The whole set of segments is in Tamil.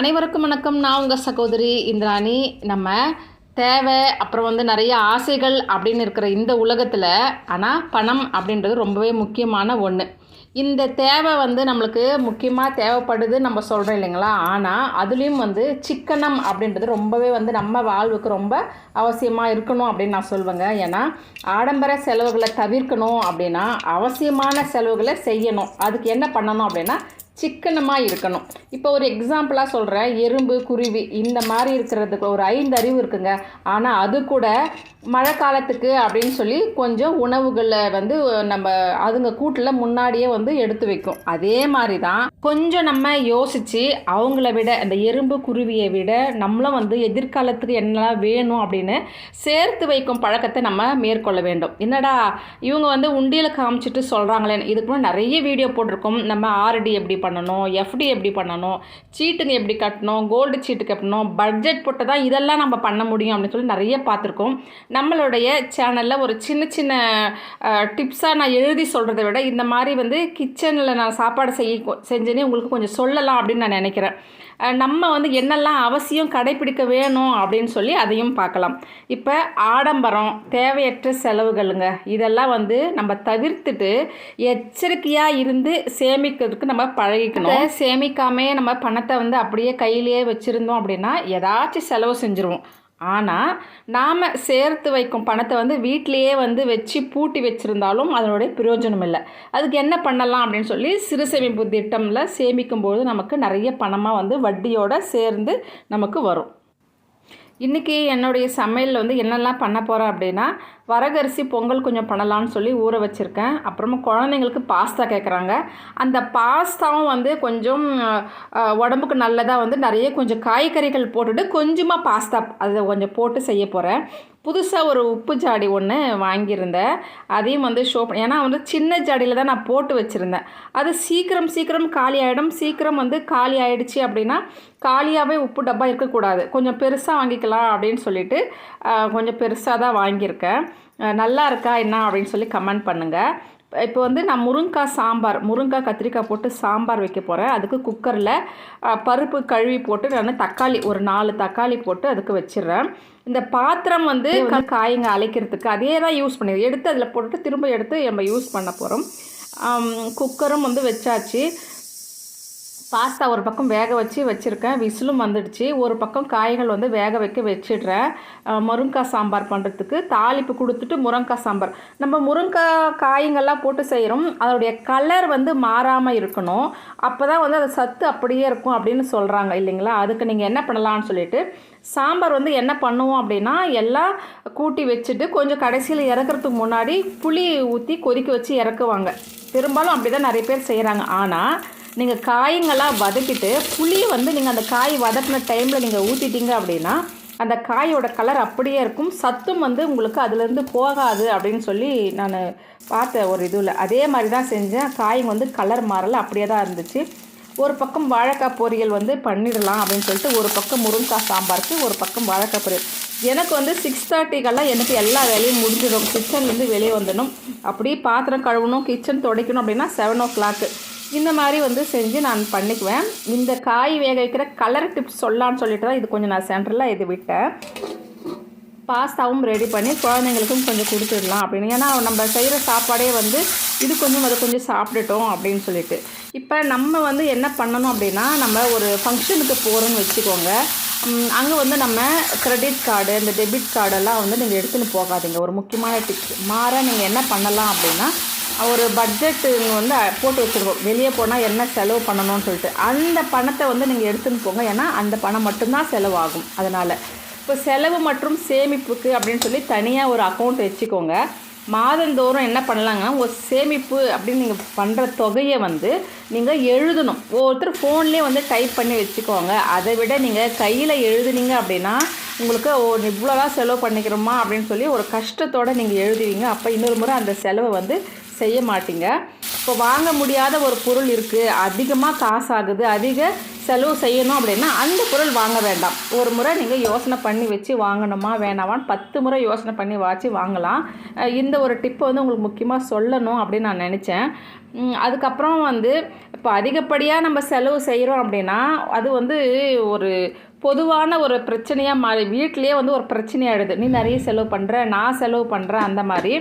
அனைவருக்கும் வணக்கம். நான் உங்கள் சகோதரி இந்திராணி. நம்ம தேவை அப்புறம் வந்து நிறைய ஆசைகள் அப்படின்னு இருக்கிற இந்த உலகத்தில் ஆனால் பணம் அப்படின்றது ரொம்பவே முக்கியமான ஒன்று இந்த தேவை வந்து நம்மளுக்கு முக்கியமாக தேவைப்படுது நம்ம சொல்கிறோம் இல்லைங்களா? ஆனால் அதுலேயும் வந்து சிக்கனம் அப்படின்றது ரொம்பவே வந்து நம்ம வாழ்வுக்கு ரொம்ப அவசியமாக இருக்கணும் அப்படின்னு நான் சொல்லுவேங்க ஏன்னா ஆடம்பர செலவுகளை தவிர்க்கணும் அப்படின்னா அவசியமான செலவுகளை செய்யணும். அதுக்கு என்ன பண்ணணும் அப்படின்னா சிக்கனமாக இருக்கணும். இப்போ ஒரு எக்ஸாம்பிளாக சொல்கிறேன் எறும்பு குருவி இந்த மாதிரி இருக்கிறதுக்கு ஒரு ஐந்து அறிவு இருக்குங்க. ஆனால் அது கூட மழை காலத்துக்கு அப்படின்னு சொல்லி கொஞ்சம் உணவுகளை வந்து நம்ம அதுங்க கூட்டில் முன்னாடியே வந்து எடுத்து வைக்கும். அதே மாதிரி தான் கொஞ்சம் நம்ம யோசித்து அவங்கள விட அந்த எறும்பு குருவியை விட நம்மளும் வந்து எதிர்காலத்துக்கு என்னெல்லாம் வேணும் அப்படின்னு சேர்த்து வைக்கும் பழக்கத்தை நம்ம மேற்கொள்ள வேண்டும். என்னடா இவங்க வந்து உண்டியில் காமிச்சிட்டு சொல்கிறாங்களே இதுக்கு நிறைய வீடியோ போட்டிருக்கோம். நம்ம ஆர்டி எப்படி பண்ணணும் எஃப்டி எப்படி பண்ணணும் சீட்டுங்க எப்படி கட்டணும் கோல்டு சீட்டு கட்டணும் பட்ஜெட் போட்டு தான் இதெல்லாம் நம்ம பண்ண முடியும் அப்படின்னு சொல்லி நிறைய பார்த்துருக்கோம். நம்மளுடைய சேனலில் ஒரு சின்ன சின்ன டிப்ஸாக நான் எழுதி சொல்கிறத விட இந்த மாதிரி வந்து கிச்சனில் நான் சாப்பாடு செய்ய செஞ்சேனே உங்களுக்கு கொஞ்சம் சொல்லலாம் அப்படின்னு நான் நினைக்கிறேன். நம்ம வந்து என்னெல்லாம் அவசியம் கடைப்பிடிக்க வேணும் அப்படின்னு சொல்லி அதையும் பார்க்கலாம். இப்போ ஆடம்பரம் தேவையற்ற செலவுகளுங்க இதெல்லாம் வந்து நம்ம தவிர்த்துட்டு எச்சரிக்கையாக இருந்து சேமிக்கிறதுக்கு நம்ம பழகிக்கணும். சேமிக்காமே நம்ம பணத்தை வந்து அப்படியே கையிலேயே வச்சுருந்தோம் அப்படின்னா ஏதாச்சும் செலவு செஞ்சுருவோம். ஆனால் நாம் சேர்த்து வைக்கும் பணத்தை வந்து வீட்டிலையே வந்து வச்சு பூட்டி வச்சுருந்தாலும் அதனுடைய பிரயோஜனம் இல்லை. அதுக்கு என்ன பண்ணலாம் அப்படின்னு சொல்லி சிறு சேமிப்பு திட்டமில் சேமிக்கும்போது நமக்கு நிறைய பணமாக வந்து வட்டியோடு சேர்ந்து நமக்கு வரும். இன்றைக்கி என்னுடைய சமையலில் வந்து என்னெல்லாம் பண்ண போகிறேன் அப்படின்னா வரகரிசி பொங்கல் கொஞ்சம் பண்ணலான்னு சொல்லி ஊற வச்சுருக்கேன். அப்புறமா குழந்தைங்களுக்கு பாஸ்தா கேட்குறாங்க அந்த பாஸ்தாவும் வந்து கொஞ்சம் உடம்புக்கு நல்லதாக வந்து நிறைய கொஞ்சம் காய்கறிகள் போட்டுட்டு கொஞ்சமாக பாஸ்தா அதை கொஞ்சம் போட்டு செய்ய போகிறேன் புதுசாக ஒரு உப்பு ஜாடி ஒன்று வாங்கியிருந்தேன். அதையும் வந்து ஷோ பண்ண ஏன்னா வந்து சின்ன ஜாடியில் தான் நான் போட்டு வச்சுருந்தேன். அது சீக்கிரம் சீக்கிரம் காலி ஆகிடும் சீக்கிரம் வந்து காலி ஆகிடுச்சி அப்படின்னா காலியாகவே உப்பு டப்பா இருக்கக்கூடாது. கொஞ்சம் பெருசாக வாங்கிக்கலாம் அப்படின்னு சொல்லிட்டு கொஞ்சம் பெருசாக தான் வாங்கியிருக்கேன். நல்லா இருக்கா என்ன அப்படின்னு சொல்லி கமெண்ட் பண்ணுங்கள் இப்போ வந்து நான் முருங்காய் சாம்பார் முருங்காய் கத்திரிக்காய் போட்டு சாம்பார் வைக்க போகிறேன் அதுக்கு குக்கரில் பருப்பு கழுவி போட்டு நான் தக்காளி ஒரு நாலு தக்காளி போட்டு அதுக்கு வச்சிடுறேன். இந்த பாத்திரம் வந்து காய்ங்க அழைக்கிறதுக்கு அதே தான் யூஸ் பண்ணி எடுத்து அதில் போட்டுட்டு திரும்ப எடுத்து நம்ம யூஸ் பண்ண போகிறோம் குக்கரும் வந்து வச்சாச்சு. பாஸ்தா ஒரு பக்கம் வேக வச்சு வச்சுருக்கேன். விசிலும் வந்துடுச்சு. ஒரு பக்கம் காய்கள் வந்து வேக வைக்க வச்சிடுறேன். முருங்காய் சாம்பார் பண்ணுறதுக்கு தாளிப்பு கொடுத்துட்டு முருங்காய் சாம்பார். நம்ம முருங்காய் காய்ங்கள்லாம் போட்டு செய்கிறோம் அதோடைய கலர் வந்து மாறாமல் இருக்கணும். அப்போ தான் வந்து அது சத்து அப்படியே இருக்கும் அப்படின்னு சொல்கிறாங்க இல்லைங்களா? அதுக்கு நீங்கள் என்ன பண்ணலாம்னு சொல்லிட்டு சாம்பார் வந்து என்ன பண்ணுவோம் அப்படின்னா எல்லாம் கூட்டி வச்சுட்டு கொஞ்சம் கடைசியில் இறக்குறதுக்கு முன்னாடி புளி ஊற்றி கொதிக்க வச்சு இறக்குவாங்க. பெரும்பாலும் அப்படி தான் நிறைய பேர் செய்கிறாங்க ஆனால் நீங்கள் காய்ங்கெல்லாம் வதக்கிட்டு புளியை வந்து நீங்கள் அந்த காய் வதக்கின டைமில் நீங்கள் ஊற்றிட்டீங்க அப்படின்னா அந்த காயோட கலர் அப்படியே இருக்கும். சத்தும் வந்து உங்களுக்கு அதுலேருந்து போகாது அப்படின்னு சொல்லி நான் பார்த்த ஒரு இதுவில் அதே மாதிரி தான் செஞ்சேன். காய்ங்க வந்து கலர் மாறல அப்படியே தான் இருந்துச்சு. ஒரு பக்கம் வாழைக்காய் பொரியல் வந்து பண்ணிடலாம் அப்படின்னு சொல்லிட்டு ஒரு பக்கம் முருங்கைக்காய் சாம்பாருக்கு ஒரு பக்கம் வாழைக்காய் பொரியல். எனக்கு வந்து சிக்ஸ் தேர்ட்டிக்கெல்லாம் எனக்கு எல்லா வேலையும் முடிஞ்சிடும். கிச்சன்லேருந்து வெளியே வந்துடணும். அப்படியே பாத்திரம் கழுவணும் கிச்சன் துடைக்கணும் அப்படின்னா செவன் ஓ கிளாக்கு இந்த மாதிரி வந்து செஞ்சு நான் பண்ணிக்குவேன். இந்த காய் வேக வைக்கிற கலர் டிப்ஸ் சொல்லலான்னு சொல்லிட்டு தான் இது கொஞ்சம் நான் சென்டரில் இது விட்டேன். பாஸ்தாவும் ரெடி பண்ணி குழந்தைங்களுக்கும் கொஞ்சம் கொடுத்துடலாம் அப்படின்னு. ஏன்னா நம்ம செய்கிற சாப்பாடே வந்து இது கொஞ்சம் அது கொஞ்சம் சாப்பிட்டுட்டோம் அப்படின்னு சொல்லிட்டு. இப்போ நம்ம வந்து என்ன பண்ணணும் அப்படின்னா நம்ம ஒரு ஃபங்க்ஷனுக்கு போகிறோன்னு வச்சுக்கோங்க. அங்கே வந்து நம்ம க்ரெடிட் கார்டு இந்த டெபிட் கார்டெல்லாம் வந்து நீங்கள் எடுத்துன்னு போகாதீங்க. ஒரு முக்கியமான டிப்ஸ் மாற நீங்கள் என்ன பண்ணலாம் அப்படின்னா ஒரு பட்ஜெட்டு வந்து போட்டு வச்சுருக்கோம். வெளியே போனால் என்ன செலவு பண்ணணும்னு சொல்லிட்டு. அந்த பணத்தை வந்து நீங்கள் எடுத்துன்னு போங்க. ஏன்னா அந்த பணம் மட்டும்தான் செலவாகும். அதனால் இப்போ செலவு மற்றும் சேமிப்புக்கு அப்படின்னு சொல்லி தனியாக ஒரு அக்கௌண்ட் வச்சுக்கோங்க. மாதந்தோறும் என்ன பண்ணலாங்கன்னா ஒரு சேமிப்பு அப்படின்னு நீங்கள் பண்ணுற தொகையை வந்து நீங்கள் எழுதணும். ஒவ்வொருத்தர் ஃபோன்லேயே வந்து டைப் பண்ணி வச்சுக்கோங்க. அதை விட நீங்கள் கையில் எழுதுனீங்க அப்படின்னா உங்களுக்கு ஓ இவ்வளோதான் செலவு பண்ணிக்கிறோமா அப்படின்னு சொல்லி ஒரு கஷ்டத்தோடு நீங்கள் எழுதுவீங்க. அப்போ இன்னொரு முறை அந்த செலவை வந்து செய்ய மாட்டீங்க. இப்போ வாங்க முடியாத ஒரு பொருள் இருக்குது அதிகமாக காசு ஆகுது அதிக செலவு செய்யணும் அப்படின்னா அந்த பொருள் வாங்க வேண்டாம். ஒரு முறை நீங்கள் யோசனை பண்ணி வச்சு வாங்கணுமா வேணாமான்னு பத்து முறை யோசனை பண்ணி வாச்சு வாங்கலாம். இந்த ஒரு டிப்பை வந்து உங்களுக்கு முக்கியமாக சொல்லணும் அப்படின்னு நான் நினச்சேன். அதுக்கப்புறம் வந்து இப்போ அதிகப்படியாக நம்ம செலவு செய்கிறோம் அப்படின்னா அது வந்து ஒரு பொதுவான ஒரு பிரச்சனையாக மாறி வீட்டிலேயே வந்து ஒரு பிரச்சனையாகிடுது நீ நிறைய செலவு பண்ணுற நான் செலவு பண்ணுறேன் அந்த மாதிரி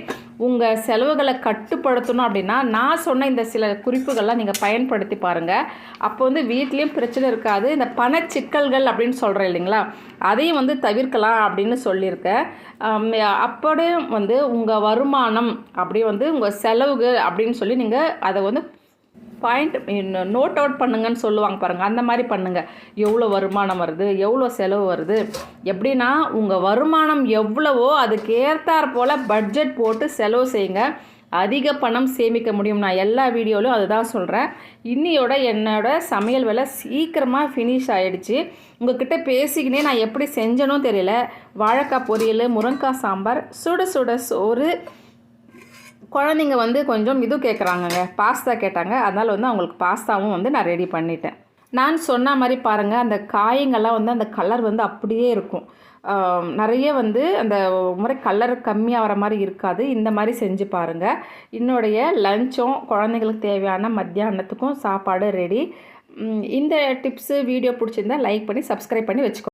உங்கள் செலவுகளை கட்டுப்படுத்தணும் அப்படின்னா நான் சொன்ன இந்த சில குறிப்புகள்லாம் நீங்கள் பயன்படுத்தி பாருங்கள் அப்போ வந்து வீட்லேயும் பிரச்சனை இருக்காது. இந்த பண சிக்கல்கள் அப்படின்னு சொல்கிறேன் இல்லைங்களா? அதையும் வந்து தவிர்க்கலாம் அப்படின்னு சொல்லியிருக்கேன் அப்படியே வந்து உங்கள் வருமானம் அப்படியே வந்து உங்கள் செலவுகள் அப்படின்னு சொல்லி நீங்கள் அதை வந்து பாயிண்ட் நோட் அவுட் பண்ணுங்கன்னு சொல்லுவாங்க பாருங்கள் அந்த மாதிரி பண்ணுங்கள் எவ்வளோ வருமானம் வருது? எவ்வளோ செலவு வருது? எப்படின்னா உங்கள் வருமானம் எவ்வளவோ அதுக்கு ஏற்றாற் போல் பட்ஜெட் போட்டு செலவு செய்யுங்க. அதிக பணம் சேமிக்க முடியும். நான் எல்லா வீடியோலையும் அதுதான் சொல்கிறேன் இன்னியோட என்னோட சமையல் வேலை சீக்கிரமாக ஃபினிஷ் ஆகிடுச்சு உங்ககிட்ட பேசிக்கினே நான் எப்படி செஞ்சனும் தெரியல. வாழைக்காய் பொரியல் முருங்கைக்காய் சாம்பார் சுட சுட சோறு குழந்தைங்க வந்து கொஞ்சம் இது கேட்குறாங்கங்க பாஸ்தா கேட்டாங்க. அதனால் வந்து அவங்களுக்கு பாஸ்தாவும் வந்து நான் ரெடி பண்ணிட்டேன். நான் சொன்ன மாதிரி பாருங்கள் அந்த காயங்கள்லாம் வந்து அந்த கலர் வந்து அப்படியே இருக்கும். நிறைய வந்து அந்த முறை கலர் கம்மியாக வர மாதிரி இருக்காது. இந்த மாதிரி செஞ்சு பாருங்கள் என்னுடைய லஞ்சும் குழந்தைங்களுக்கு தேவையான மத்தியானத்துக்கும் சாப்பாடு ரெடி இந்த டிப்ஸு வீடியோ பிடிச்சிருந்தா லைக் பண்ணி சப்ஸ்கிரைப் பண்ணி வச்சுக்கோ